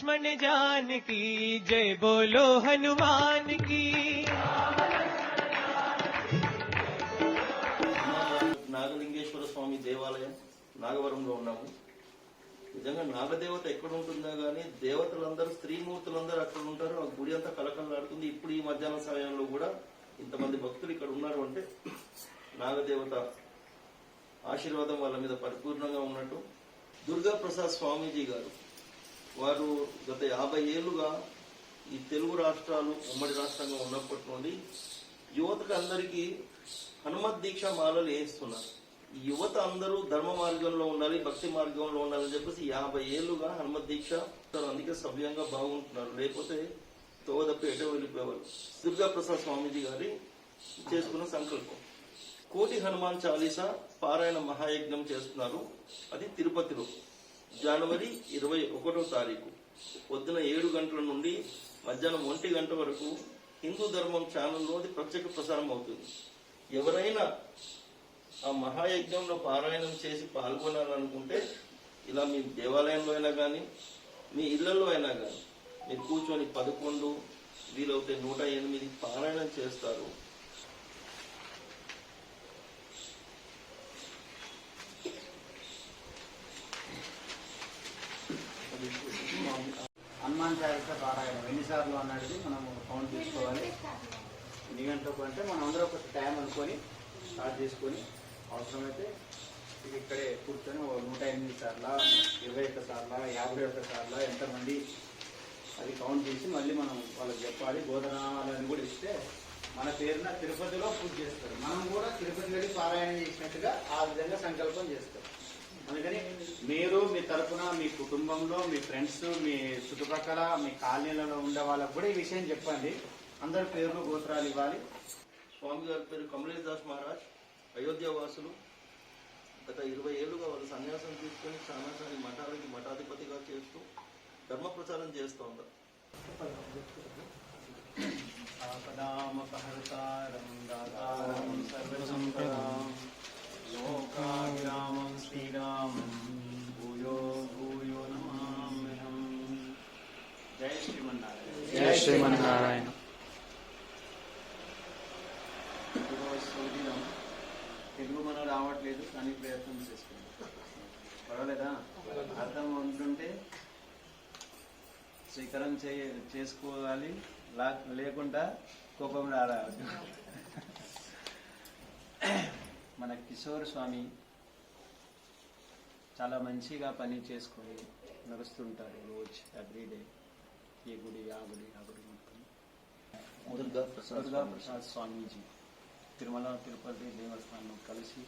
लक्ष्मण जान की जय बोलो हनुमान की నాగలింగేశ్వర స్వామి దేవాలయం నాగవరంలో ఉన్నాము నిజంగా నాగదేవత ఎక్కడ ఉంటుందో గానీ దేవతలందరూ స్త్రీమూర్తులందరూ అక్కడ ఉంటారు ఆ గుడి అంతా కలకలలాడుతుంది ఇప్పుడు ఈ మధ్యాహ్న సమయంలో కూడా ఇంతమంది భక్తులు ఇక్కడ ఉన్నారు అంటే నాగదేవత ఆశీర్వాదం వాళ్ళ మీద పరిపూర్ణంగా ఉన్నట్టు దుర్గా ప్రసాద్ స్వామీజీ గారు వారు గత యాభై ఏళ్ళుగా ఈ తెలుగు రాష్ట్రాలు ఉమ్మడి రాష్ట్రంగా ఉన్నప్పటి నుండి యువతకు అందరికీ హనుమత్ దీక్ష మాలలు వేస్తున్నారు. ఈ యువత అందరూ ధర్మ మార్గంలో ఉండాలి భక్తి మార్గంలో ఉండాలని చెప్పేసి యాభై ఏళ్ళుగా హనుమత్ దీక్ష అందుకే సవ్యంగా బాగుంటున్నారు. లేకపోతే తోదప్పి ఎటో వెళ్ళిపోయేవారు దుర్గా ప్రసాద్ స్వామీజీ గారి చేసుకున్న సంకల్పం. కోటి హనుమాన్ చాలీసా పారాయణ మహాయజ్ఞం చేస్తున్నారు. అది తిరుపతిలో. జనవరి ఇరవై ఒకటో తారీఖు. పొద్దున ఏడు గంటల నుండి మధ్యాహ్నం ఒంటి గంట వరకు హిందూ ధర్మం ఛానల్లో అది ప్రత్యేక ప్రసారం అవుతుంది. ఎవరైనా ఆ మహాయజ్ఞంలో పారాయణం చేసి పాల్గొనాలనుకుంటే ఇలా మీ దేవాలయంలో అయినా కానీ మీ ఇళ్ళలో అయినా కానీ మీరు కూర్చొని పదకొండు వీలవుతే నూట ఎనిమిది పారాయణం చేస్తారు. హనుమాన్ చాలీసా పారాయణం ఎన్నిసార్లు అన్నది మనం కౌంట్ చేసుకోవాలి. ఎన్ని గంటలకు అంటే మనం అందరూ ఒక టైం అనుకొని స్టార్ట్ చేసుకొని అవసరమైతే ఇక్కడే కూర్చొని నూట ఎనిమిది సార్ల ఇరవై ఒక్క సార్ల యాభై ఒక్క సార్ల ఎంతమంది అది కౌంట్ చేసి మళ్ళీ మనం వాళ్ళకి చెప్పాలి. బోధనాలని కూడా ఇస్తే మన పేరున తిరుపతిలో పూజ చేస్తారు. మనం కూడా తిరుపతి వెళ్ళి పారాయణ చేసినట్టుగా ఆ విధంగా సంకల్పం చేస్తాం అందుకని మీరు మీ తరపున మీ కుటుంబంలో మీ ఫ్రెండ్స్ మీ చుట్టుపక్కల మీ కాలనీలలో ఉండే వాళ్ళకు కూడా ఈ విషయం చెప్పండి. అందరి పేర్లు గోత్రాలు ఇవ్వాలి. స్వామి గారి పేరు కమలేష్ దాస్ మహారాజ్ అయోధ్య వాసులు. గత ఇరవై ఏళ్ళుగా వాళ్ళు సన్యాసం తీసుకొని సారి మఠాలకి మఠాధిపతిగా చేస్తూ ధర్మ ప్రచారం చేస్తూ ఉంటారు ఆపదామపహర్తారం దాతారం సర్వసంపదాం. లోకాభిరామం శ్రీరామం భూయో భూయో నమామ్యహం జై శ్రీమన్నారాయణ జై శ్రీమన్నారాయణ ఈరోజు శుభదినం తెలుగు మనం రావట్లేదు కానీ ప్రయత్నం చేసుకుంటాం పర్వాలేదా? అర్థం ఉంటుంటే స్వీకారం చే చేసుకోవాలి. లేకుండా కోపం రారాదు మన కిషోర్ స్వామి చాలా మంచిగా పని చేసుకొని నడుస్తుంటారు రోజు ఎవ్రీడే ఈ గుడి ఆ గుడి ఆ గుడి మొత్తం. దుర్గా ప్రసాద్ దుర్గా. ప్రసాద్ స్వామీజీ. తిరుమల తిరుపతి దేవస్థానం కలిసి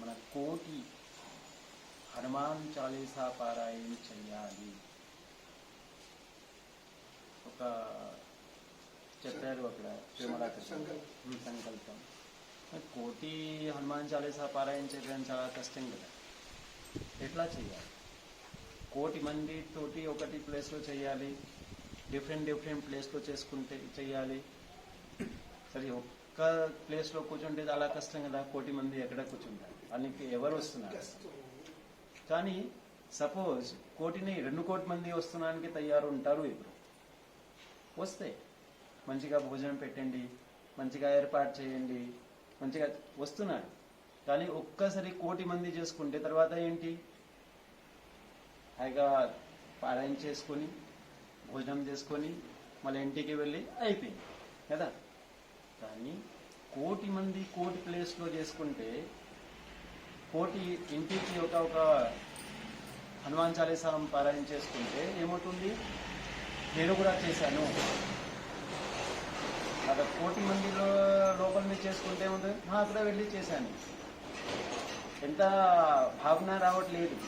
మన కోటి హనుమాన్ చాలీసా పారాయణ చెయ్యాలి ఒక చెప్పారు అక్కడ తిరుమల సంకల్పం. కోటి హనుమాన్ చాలీసా పారాయణ చేయడం చాలా కష్టం కదా ఎట్లా చేయాలి కోటి మంది తోటి ఒకటి ప్లేస్లో చేయాలి డిఫరెంట్ డిఫరెంట్ ప్లేస్లో చేసుకుంటే చేయాలి సరే ఒక్క ప్లేస్లో కూర్చుంటే చాలా కష్టం కదా కోటి మంది ఎక్కడ కూర్చుంటారు దానికి ఎవరు వస్తున్నారు కానీ సపోజ్ కోటిని రెండు కోటి మంది వస్తున్నానికి తయారు ఉంటారు ఇప్పుడు వస్తే మంచిగా భోజనం పెట్టండి మంచిగా ఏర్పాటు చేయండి మంచిగా వస్తున్నారు. కానీ ఒక్కసారి కోటి మంది చేసుకుంటే తర్వాత ఏంటి? హాయిగా పారాయణ చేసుకొని భోజనం చేసుకొని మళ్ళీ ఇంటికి వెళ్ళి అయిపోయింది. కదా? కానీ కోటి మంది కోటి ప్లేస్లో చేసుకుంటే కోటి ఇంటికి ఒక ఒక హనుమాన్ చాలీసాలం పారాయణ చేసుకుంటే ఏమవుతుంది? నేను కూడా చేశాను. అక్కడ కోటి మందిలో లోపల మీద చేసుకుంటే ఉంది అక్కడ వెళ్ళి చేశాను. ఎంత భావన రావట్లేదు.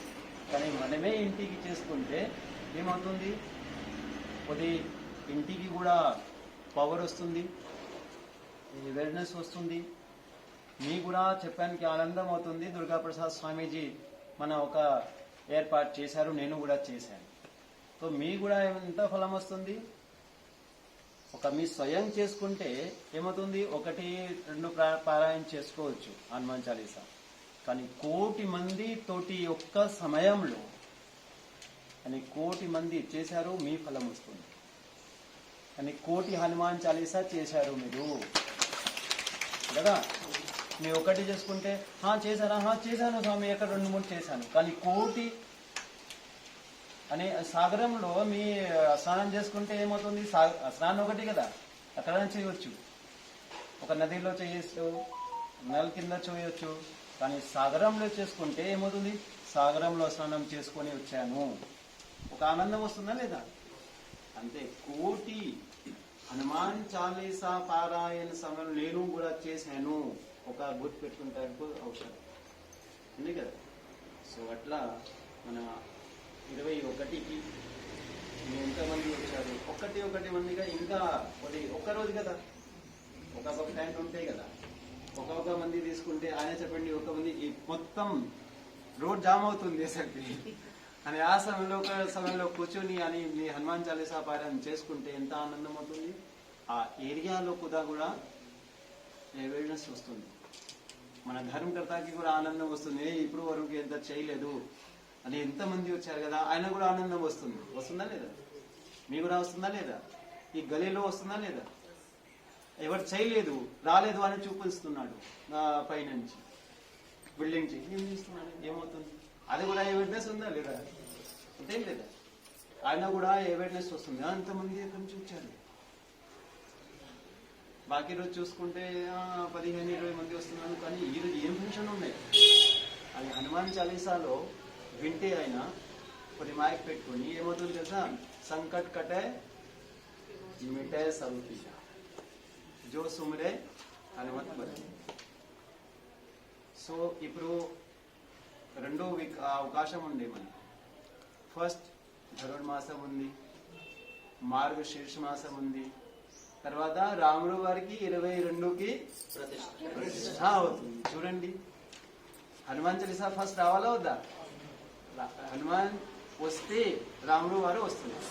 కానీ మనమే ఇంటికి చేసుకుంటే ఏమవుతుంది? కొద్ది ఇంటికి కూడా పవర్ వస్తుంది. అవేర్నెస్ వస్తుంది. మీ కూడా చెప్పడానికి ఆనందం అవుతుంది. దుర్గాప్రసాద్ స్వామీజీ మన ఒక ఏర్పాటు చేశారు. నేను కూడా చేశాను. సో మీ కూడా ఎంత ఫలం వస్తుంది? ఒక మీ స్వయం చేసుకుంటే ఏమవుతుంది? ఒకటి రెండు ప్రా- పారాయణ చేసుకోవచ్చు హనుమాన్ చాలీసా. కానీ కోటి మంది తోటి యొక్క సమయంలో అని కోటి మంది చేశారు మీ ఫలం వస్తుంది. అని కోటి హనుమాన్ చాలీసా చేశారు మీరు. కదా? మీరు ఒకటి చేసుకుంటే "హా, చేశానా? హా చేశాను స్వామి ఎక్కడ రెండు మూడు చేశాను. కానీ కోటి అని సాగరంలో మీ స్నానం చేసుకుంటే ఏమవుతుంది? స్నానం ఒకటి కదా. అక్కడ చేయవచ్చు ఒక నదిలో చేయొచ్చు నెల కింద చేయొచ్చు. కానీ సాగరంలో చేసుకుంటే ఏమవుతుంది? సాగరంలో స్నానం చేసుకొని వచ్చాను. ఒక ఆనందం వస్తుందా లేదా? అంతే కోటి హనుమాన్ చాలీసా పారాయణ సమయం నేను కూడా చేశాను. ఒక గుర్తు పెట్టుకుంటానికి అవసరం. ఉంది కదా? సో అట్లా మన ఇరవై ఒకటికి ఎంతమంది వచ్చారు? ఒకటి ఒకటి మందిగా ఇంకా ఒకటి ఒక్క రోజు కదా. ఒక్కొక్క టైం ఉంటాయి కదా. ఒక్కొక్క మంది తీసుకుంటే ఆయన చెప్పండి ఒక మంది ఈ మొత్తం రోడ్ జామ్ అవుతుంది అసలు అని ఆ సమయంలో ఒక సమయంలో కూర్చొని అని మీ హనుమాన్ చాలీసా పారాయణ చేసుకుంటే ఎంత ఆనందం అవుతుంది? ఆ ఏరియాలో కూడా కూడా అవేర్నెస్ వస్తుంది. మన ధర్మకర్తకి కూడా ఆనందం వస్తుంది. ఇప్పుడు వరకు ఎంత చేయలేదు. అని ఎంతమంది వచ్చారు కదా ఆయన కూడా ఆనందం వస్తుంది. వస్తుందా లేదా? మీ కూడా వస్తుందా లేదా? ఈ గలీలో వస్తుందా లేదా? ఎవరు చేయలేదు రాలేదు అని చూపిస్తున్నాడు పైనుంచి. బిల్డింగ్ చేసి ఏం చేస్తున్నాడు? ఏమవుతుంది? అది కూడా అవేర్నెస్ ఉందా లేదా? అంతేం లేదా? ఆయన కూడా అవేర్నెస్ వస్తుంది. అంతమంది ఎక్కడి నుంచి వచ్చారు? బాకీ రోజు చూసుకుంటే పదిహేను ఇరవై మంది వస్తున్నాను కానీ ఈ రోజు ఏం ఫంక్షన్ ఉన్నాయి? అది హనుమాన్ చాలీసాలో వింటే ఆయన కొన్ని మైక్ పెట్టుకొని ఏమవుతుంది తెలుసా? సంకట్ కటే మిటే సౌతి జో సుమరే హనుమత్ బలి సో ఇప్పుడు రెండో వీక్ అవకాశం ఉంది మనకి. ఫస్ట్ ధనుర్మాసం ఉంది. మార్గ శీర్ష మాసం ఉంది. తర్వాత రాముడు వారికి ఇరవై రెండుకి ప్రతిష్ట అవుతుంది. చూడండి. హనుమాన్ చాలీసా ఫస్ట్ రావాలా వద్దా? హనుమాన్ వస్తే రాముడు వారు వస్తున్నారు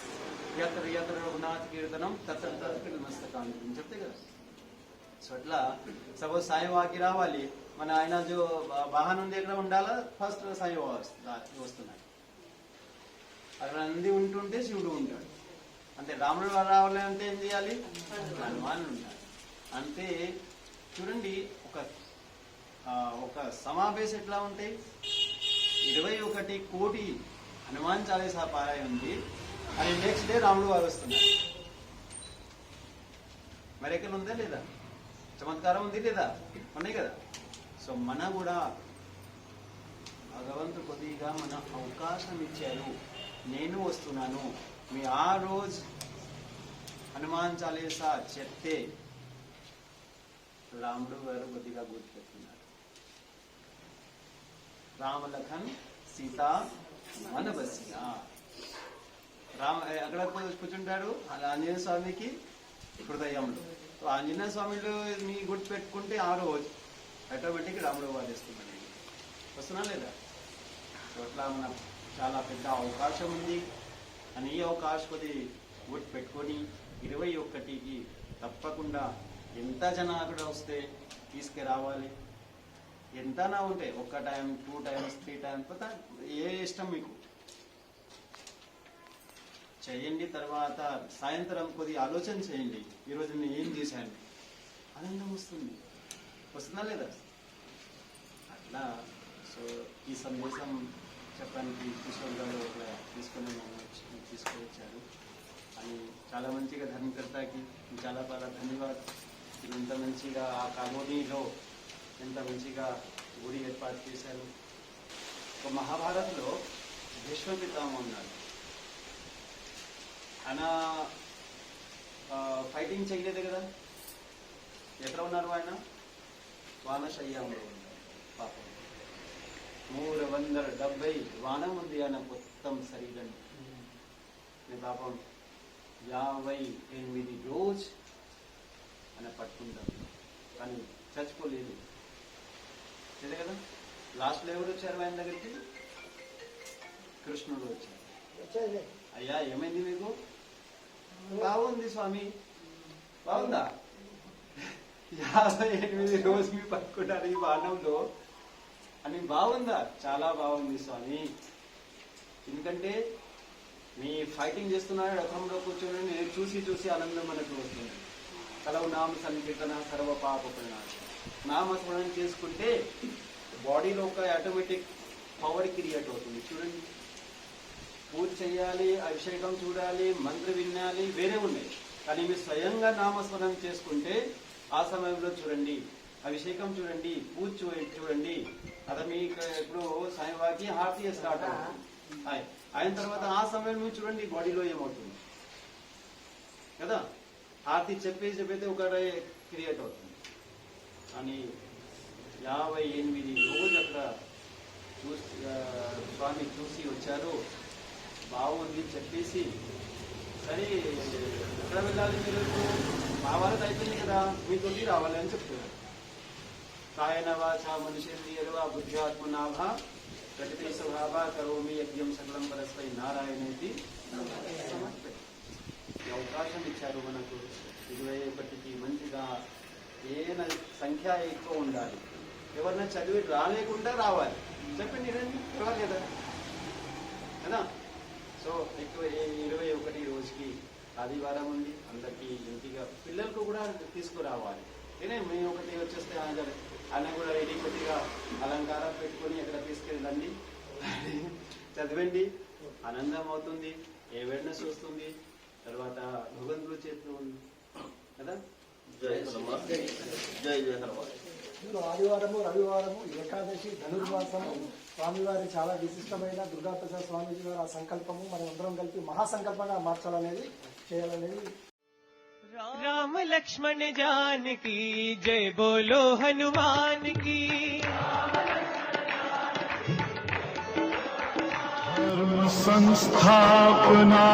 యత్ర యత్ర రఘునాథ్ కీర్తనం తత్ర తత్ర మస్తకాంతి అని చెప్తే కదా సో అట్లా సపోజ్ సాయివాకి రావాలి మన ఆయన జో వాహనం ఉంది ఎక్కడ ఉండాలా ఫస్ట్ సాయి వస్తున్నాడు అక్కడ నంది ఉంటుంటే శివుడు ఉంటాడు అంటే రాముడు వారు రావాలి అంటే ఏం చేయాలి హనుమాన్ ఉండాలి అంతే చూడండి ఒక ఒక సమావేశం ఎట్లా ఉంటాయి ఇరవై ఒకటి కోటి హనుమాన్ చాలీసా పారాయి ఉంది. అని నెక్స్ట్ డే రాముడు వారు వస్తున్నారు మరి ఎక్కడ ఉందా లేదా? చమత్కారం ఉంది లేదా? ఉన్నాయి కదా. సో మన కూడా భగవంతు కొద్దిగా మన అవకాశం ఇచ్చారు నేను వస్తున్నాను. మీ ఆ రోజు హనుమాన్ చాలీసా చెప్తే రాముడు గారు కొద్దిగా గుర్తుపెట్టుకున్నారు. రామలఖన్ సీత మన బసియా రామ అక్కడ కూర్చుంటాడు ఆంజనేయ స్వామికి హృదయంలో. సో ఆంజనేయ స్వామిలో మీ గుర్తు పెట్టుకుంటే ఆ రోజు ఆటోమేటిక్ రాముడు వాదిస్తున్నాడు వస్తున్నా లేదా? సో అట్లా మన చాలా పెద్ద అవకాశం ఉంది. అని ఈ అవకాశం గుర్తు పెట్టుకొని ఇరవై ఒక్కటికి తప్పకుండా ఎంత జనం అక్కడ వస్తే తీసుకురావాలి. ఎంతనా ఉంటాయి. ఒక్క time two times three times ఏ ఇష్టం మీకు? చేయండి తర్వాత సాయంత్రం కొద్ది ఆలోచన చేయండి. ఈరోజు నేను ఏం చేశాను? ఆనందం వస్తుంది. వస్తుందా లేదా? అట్లా. సో ఈ సందేశం చెప్పడానికి కిషోర్ గారు ఒక తీసుకొని నన్ను వచ్చి- తీసుకొని వచ్చారు అని చాలా మంచిగా ధర్మకర్తకి చాలా చాలా ధన్యవాదాలు. ఇంత మంచిగా ఆ కాలోనీలో ఎంత మంచిగా గుడి ఏర్పాటు చేశారు? ఒక మహాభారత్లో భీష్మపితామ ఉన్నాడు ఆయన ఫైటింగ్ చేయలేదు కదా? ఎక్కడ ఉన్నారు ఆయన? వానశయ్యంలో ఉన్నారు పాపం. మూడు వందల డెబ్బై వానం ఉంది ఆయన మొత్తం శరీరం. నేను పాపం యాభై ఎనిమిది రోజు ఆయన పట్టుకుంటాం కానీ చచ్చిపోలేదు. తెలియదు కదా? లాస్ట్లో ఎవరు వచ్చారు ఆయన దగ్గరికి? కృష్ణుడు వచ్చారు అయ్యా ఏమైంది మీకు? బాగుంది స్వామి. బాగుందా? యాభై ఎనిమిది రోజు మీ పట్టుకుంటారు ఈ బాణంలో. అని బాగుందా? చాలా బాగుంది స్వామి. ఎందుకంటే మీ ఫైటింగ్ చేస్తున్నారు రథంలో కూర్చొని నేను చూసి చూసి ఆనందం మనకు వస్తుంది. కలవు నామ సంకీర్తన సర్వ పాప పరిణాశం నామస్మరణం చేసుకుంటే బాడీలో ఒక ఆటోమేటిక్ పవర్ క్రియేట్ అవుతుంది. చూడండి. పూజ చేయాలి అభిషేకం చూడాలి మంత్ర వినాలి వేరే ఉన్నాయి. కానీ మీరు స్వయంగా నామస్మరణం చేసుకుంటే ఆ సమయంలో చూడండి అభిషేకం చూడండి పూజ చూ- చూడండి. అది మీకు ఇప్పుడు సాయిబాబాకి హారతి స్టార్ట్ అవుతుంది అయిన తర్వాత ఆ సమయం మీరు చూడండి బాడీలో ఏమవుతుంది. కదా? హార్తి చెప్పేసి చెప్పైతే ఒక క్రియేట్ అవుతుంది. అని యాభై ఎనిమిది రోజు అక్కడ చూసి స్వామి చూసి వచ్చారు. బాగుంది చెప్పేసి. సరే ఎక్కడ వెళ్ళాలి మీరు? మా వారికి అయిపోయింది కదా మీతో రావాలి అని చెప్తున్నారు కాయన వాచ మనుషేంద్రియర్వ బుద్ధ్యాత్మనాభ ప్రకృతి స్వభావ కరోమి యజ్ఞం సకలం పరస్పై నారాయణేది అవకాశం ఇచ్చారు మనకు. ఇరవై ఒకటికి మంచిగా ఏన సంఖ్య ఎక్కువ ఉండాలి. ఎవరైనా చదివి రాలేకుండా రావాలి. చెప్పండి రండి పర్వాలేదా కదా సో ఎక్కువ ఇరవై ఒకటి రోజుకి ఆదివారం ఉంది అందరికీ ఇంటిగా పిల్లలకు కూడా తీసుకురావాలి. నేనే మేము ఒకటి వచ్చేస్తే ఆయన కూడా రెడీ కొద్దిగా అలంకారం పెట్టుకొని ఎక్కడ తీసుకెళ్ళండి? చదవండి ఆనందం అవుతుంది అవేర్నెస్ వస్తుంది. తర్వాత భగవంతుడు చేస్తూ ఉంది. కదా? आदिवार रविवार एकादशि धनुर्मास स्वामीवारी चाल विशिष्ट दुर्गा प्रसाद स्वामीजी गार संकल मन अंदर कल महासंकल मार्चाल राम लक्ष्मण जान की जय बोलो हनुमान की संस्थापना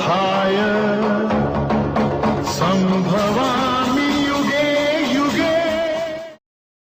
थाय संभवा